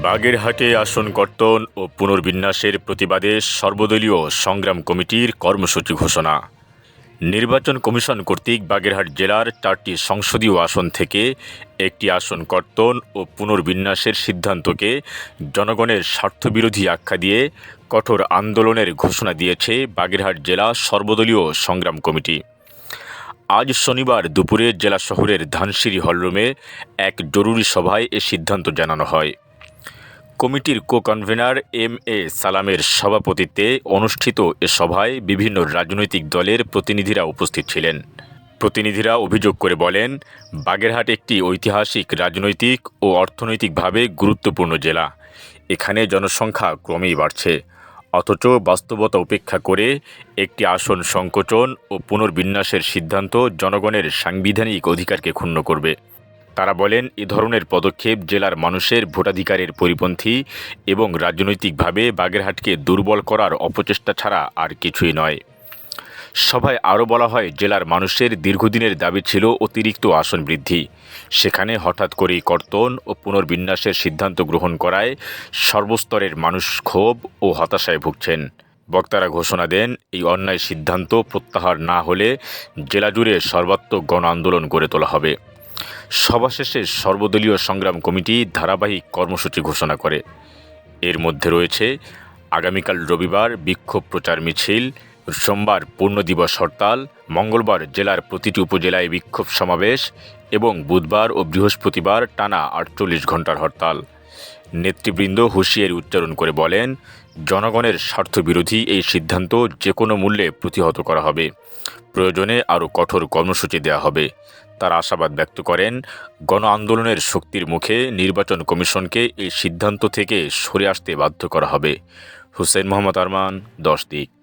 বাগেরহাটে আসন কর্তন ও পুনর্বিন্যাসের প্রতিবাদে সর্বদলীয় সংগ্রাম কমিটির কর্মসূচি ঘোষণা। নির্বাচন কমিশন কর্তৃক বাগেরহাট জেলার চারটি সংসদীয় আসন থেকে একটি আসন কর্তন ও পুনর্বিন্যাসের সিদ্ধান্তকে জনগণের স্বার্থবিরোধী আখ্যা দিয়ে কঠোর আন্দোলনের ঘোষণা দিয়েছে বাগেরহাট জেলা সর্বদলীয় সংগ্রাম কমিটি। আজ শনিবার দুপুরে জেলা শহরের ধানসিঁড়ি হলরুমে এক জরুরি সভায় এ সিদ্ধান্ত জানানো হয়। কমিটির কো কনভেনার এম এ সালামের সভাপতিত্বে অনুষ্ঠিত এ সভায় বিভিন্ন রাজনৈতিক দলের প্রতিনিধিরা উপস্থিত ছিলেন। প্রতিনিধিরা অভিযোগ করে বলেন, বাগেরহাট একটি ঐতিহাসিক, রাজনৈতিক ও অর্থনৈতিকভাবে গুরুত্বপূর্ণ জেলা। এখানে জনসংখ্যা ক্রমেই বাড়ছে। অথচ বাস্তবতা উপেক্ষা করে একটি আসন সংকোচন ও পুনর্বিন্যাসের সিদ্ধান্ত জনগণের সাংবিধানিক অধিকারকে ক্ষুণ্ণ করবে। তারা বলেন, এ ধরনের পদক্ষেপ জেলার মানুষের ভোটাধিকারের পরিপন্থী এবং রাজনৈতিকভাবে বাগেরহাটকে দুর্বল করার অপচেষ্টা ছাড়া আর কিছুই নয়। সভায় আরও বলা হয়, জেলার মানুষের দীর্ঘদিনের দাবি ছিল অতিরিক্ত আসন বৃদ্ধি। সেখানে হঠাৎ করেই কর্তন ও পুনর্বিন্যাসের সিদ্ধান্ত গ্রহণ করায় সর্বস্তরের মানুষ ক্ষোভ ও হতাশায় ভুগছেন। বক্তারা ঘোষণা দেন, এই অন্যায় সিদ্ধান্ত প্রত্যাহার না হলে জেলা জুড়ে সর্বাত্মক গণ আন্দোলন গড়ে তোলা হবে। সভা শেষে সর্বদলীয় সংগ্রাম কমিটি ধারাবাহিক কর্মসূচি ঘোষণা করে। এর মধ্যে রয়েছে আগামীকাল রবিবার বিক্ষোভ প্রচার মিছিল, সোমবার পূর্ণ দিবস হরতাল, মঙ্গলবার জেলার প্রতিটি উপজেলায় বিক্ষোভ সমাবেশ এবং বুধবার ও বৃহস্পতিবার টানা আটচল্লিশ ঘণ্টার হরতাল। নেতৃবৃন্দ হুঁশিয়ারি উচ্চারণ করে বলেন জনগণের স্বার্থবিরোধী এই সিদ্ধান্ত যে কোনো মূল্যে প্রতিহত করা হবে। প্রয়োজনে আরও কঠোর কর্মসূচি দেওয়া হবে। তার আশাবাদ ব্যক্ত করেন, গণ আন্দোলনের শক্তির মুখে নির্বাচন কমিশনকে এই সিদ্ধান্ত থেকে সরে আসতে বাধ্য করা হবে। হুসেন মোহাম্মদ আরমান, দশ দিক।